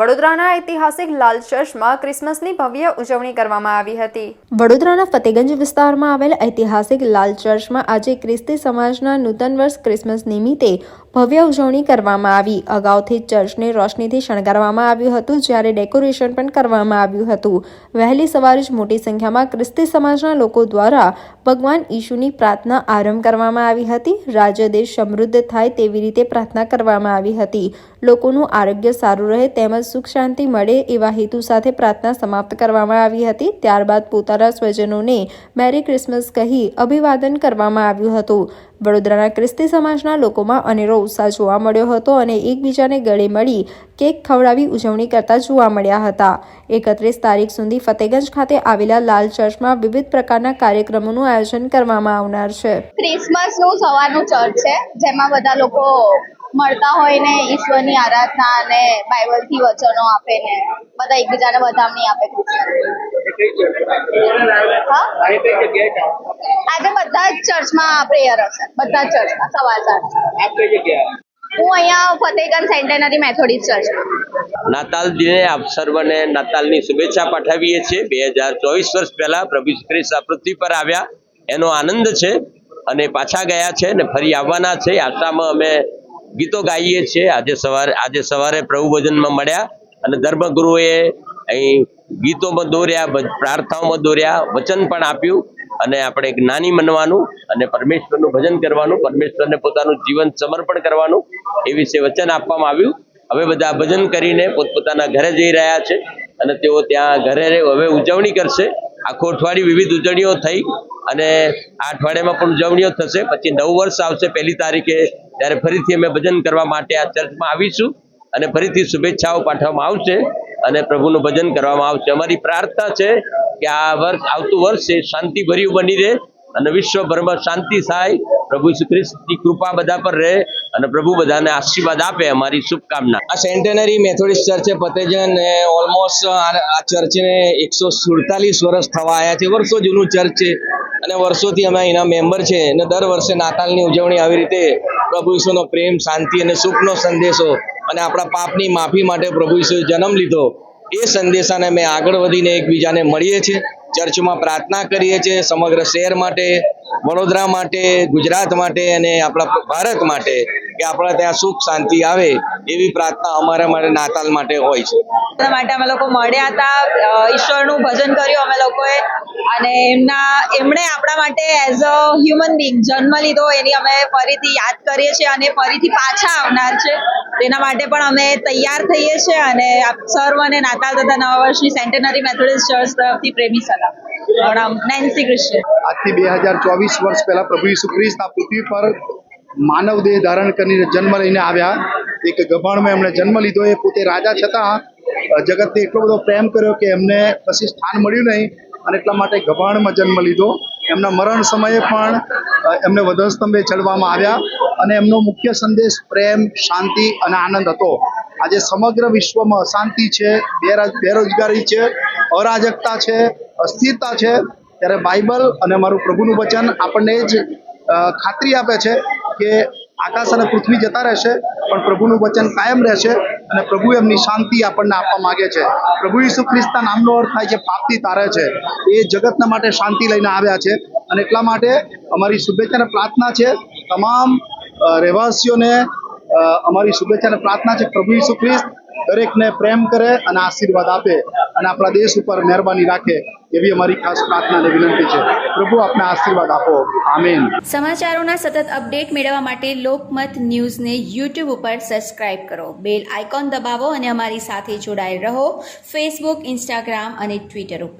વડોદરાના ઐતિહાસિક લાલ ચર્ચમાં ક્રિસમસની ભવ્ય ઉજવણી કરવામાં આવી હતી. વડોદરાના ફતેગંજ વિસ્તારમાં આવેલ ઐતિહાસિક લાલ ચર્ચમાં આજે ખ્રિસ્તી સમાજના નૂતન વર્ષ ક્રિસમસ નિમિત્તે ભવ્ય ઉજવણી કરવામાં આવી. અગાઉથી ચર્ચને રોશનીથી શણગારવામાં આવ્યું હતું, જ્યારે ડેકોરેશન પણ કરવામાં આવ્યું હતું. વહેલી સવારે જ મોટી સંખ્યામાં ખ્રિસ્તી સમાજના લોકો દ્વારા ભગવાન ઈશુની પ્રાર્થના આરંભ કરવામાં આવી હતી. રાજ્ય દેશ સમૃદ્ધ થાય તેવી રીતે પ્રાર્થના કરવામાં આવી હતી. લોકોનું આરોગ્ય સારું રહે, તેમજ સુખ શાંતિ મળે એવા હેતુ સાથે પ્રાર્થના સમાપ્ત કરવામાં આવી હતી. ત્યારબાદ પોતાના સ્વજનોને મેરી ક્રિસમસ કહી અભિવાદન કરવામાં આવ્યું હતું. વડોદરાના ખ્રિસ્તી સમાજના લોકોમાં અનેરો ઉત્સાહ જોવા મળ્યો હતો અને એકબીજાને ગળે મળી કેક ખવડાવી ઉજવણી કરતા જોવા મળ્યા હતા. એકત્રીસ તારીખ સુધી ફતેગંજ ખાતે આવેલા લાલ ચર્ચમાં વિવિધ પ્રકારના કાર્યક્રમોનું આયોજન કરવામાં આવનાર છે. ક્રિસમસનું સવારનું ચર્ચ છે, જેમાં બધા લોકો મળતા હોય ને ઈશ્વરની આરાધના અને બાઇબલથી વચનો આપે ને બધા એકબીજાને વધામણી આપે ક્રિસમસ આજે બધા જ ચર્ચમાં પ્રેયર હશે, બધા જ ચર્ચમાં, સવાર સાંજ હું અહીંયા ફતેહગંજ સેન્ટેનરી મેથોડિસ્ટ ચર્ચ નાતાલ દિને આપ સર્વને નાતાલની શુભેચ્છા પાઠવીએ છીએ. બે હજાર ચોવીસ વર્ષ પહેલા પ્રભુ ખ્રિસ્ત પૃથ્વી પર આવ્યા. એનો આનંદ છે અને પાછા ગયા છે ને ફરી આવવાના છે. આશામાં અમે ગીતો ગાઈએ છીએ. આજે સવારે આજે સવારે પ્રભુ ભજનમાં મળ્યા અને ધર્મગુરુએ અહીં ગીતોમાં દોર્યા પ્રાર્થનાઓમાં દોર્યા, વચન પણ આપ્યું. અને આપણે જ્ઞાની બનવાનું અને પરમેશ્વરનું ભજન કરવાનું, પરમેશ્વરને પોતાનું જીવન સમર્પણ કરવાનું એ વિશે વચન આપવામાં આવ્યું. હવે બધા ભજન કરીને પોતપોતાના ઘરે જઈ રહ્યા છે અને તેઓ ત્યાં ઘરે હવે ઉજવણી કરશે. આખું અઠવાડિયું વિવિધ ઉજવણીઓ થઈ અને આ અઠવાડિયામાં પણ ઉજવણીઓ થશે. પછી નવું વર્ષ આવશે પહેલી તારીખે, ત્યારે ફરીથી અમે ભજન કરવા માટે આ ચર્ચમાં આવીશું અને ફરીથી શુભેચ્છાઓ પાઠવવામાં આવશે અને પ્રભુનું ભજન કરવામાં આવશે. અમારી પ્રાર્થના છે કે આ વર્ષ, આવતું વર્ષ શાંતિભર્યું બની રહે અને વિશ્વભરમાં શાંતિ થાય. પ્રભુ શ્રી ખ્રિસ્તની કૃપા બધા પર રહે અને પ્રભુ બધાને આશીર્વાદ આપે અમારી શુભકામના. આ સેન્ટેનરી મેથોડિસ્ટ ચર્ચ પતેજન ઓલમોસ્ટ આ ચર્ચને એકસો સુડતાલીસ વર્ષ થવા આવ્યા છે. વર્ષો જૂનું ચર્ચ છે અને વર્ષોથી અમે એના મેમ્બર છે અને દર વર્ષે નાતાલની ઉજવણી આવી રીતે પ્રભુ ઈશ્વરનો પ્રેમ, શાંતિ અને સુખનો સંદેશો અને આપણા પાપની માફી માટે પ્રભુ ઈશ્વરે જન્મ લીધો. એ સંદેશાને અમે આગળ વધીને એકબીજાને મળીએ છીએ. ચર્ચમાં પ્રાર્થના કરીએ છીએ સમગ્ર શહેર માટે, વડોદરા માટે, ગુજરાત માટે અને આપણા ભારત માટે. કે આપણા ત્યાં સુખ શાંતિ આવે એવી પ્રાર્થના અમારા માટે નાતાલ માટે હોય છે. એના માટે અમે લોકો મળ્યા હતા ઈશ્વરનું ભજન કર્યું અમે લોકોએ અને એમના એમણે આપણા માટે એઝ અ હ્યુમન બિંગ જન્મ લીધો એની અમે ફરીથી યાદ કરીએ છીએ અને ફરીથી પાછા આવનાર છે. તેના માટે પણ અમે તૈયાર થઈએ છીએ અને આપ સર્વને નાતાલ તથા નવા વર્ષની સેન્ટેનરી મેથોડિસ્ટ ચર્ચ તરફથી પ્રેમી સલામ. પ્રણામ નેન્સી ક્રિશ્ચિયન આજથી બે હજાર ચોવીસ વર્ષ પહેલા પ્રભુ ઈસુ ખ્રિસ્ત આ પૃથ્વી પર માનવ દેહ ધારણ કરીને જન્મ લઈને આવ્યા. એક ગભાણમાં એમણે જન્મ લીધો. એ પોતે રાજા છતાં જગતથી એટલો બધો પ્રેમ કર્યો કે એમને પછી સ્થાન મળ્યું નહીં અને એટલા માટે ગભાણમાં જન્મ લીધો. એમના મરણ સમયે પણ એમને વધસ્તંભે ચડવામાં આવ્યા અને એમનો મુખ્ય સંદેશ પ્રેમ, શાંતિ અને આનંદ હતો. આજે સમગ્ર વિશ્વમાં અશાંતિ છે બેરોજગારી છે, અરાજકતા છે, અસ્થિરતા છે. ત્યારે બાઇબલ અને મારું પ્રભુનું વચન આપણને જ ખાતરી આપે છે કે આકાશ અને પૃથ્વી જતા રહેશે, પણ પ્રભુનું વચન કાયમ રહેશે અને પ્રભુ એમની શાંતિ આપણને આપવા માંગે છે. પ્રભુ ઈસુ ખ્રિસ્તા નામનો અર્થ થાય છે, પાપથી તારે છે. એ જગતના માટે શાંતિ લઈને આવ્યા છે અને એટલા માટે અમારી શુભેચ્છા પ્રાર્થના છે, તમામ રહેવાસીઓને અમારી શુભેચ્છા પ્રાર્થના છે, પ્રભુ ઈસુ ખ્રિસ્ત દરેકને પ્રેમ કરે અને આશીર્વાદ આપે અને આપણા દેશ ઉપર મહેરબાની રાખે. એવી અમારી ખાસ પ્રાર્થના અને વિનંતી છે. પ્રભુ, આપને આશીર્વાદ આપો. આમેન. સમાચારોના સતત અપડેટ મેળવવા માટે લોકમત ન્યૂઝને યુટ્યુબ ઉપર સબસ્ક્રાઇબ કરો. બેલ આઇકોન દબાવો અને અમારી સાથે જોડાયેલ રહો. ફેસબુક ઇન્સ્ટાગ્રામ અને ટ્વિટર ઉપર.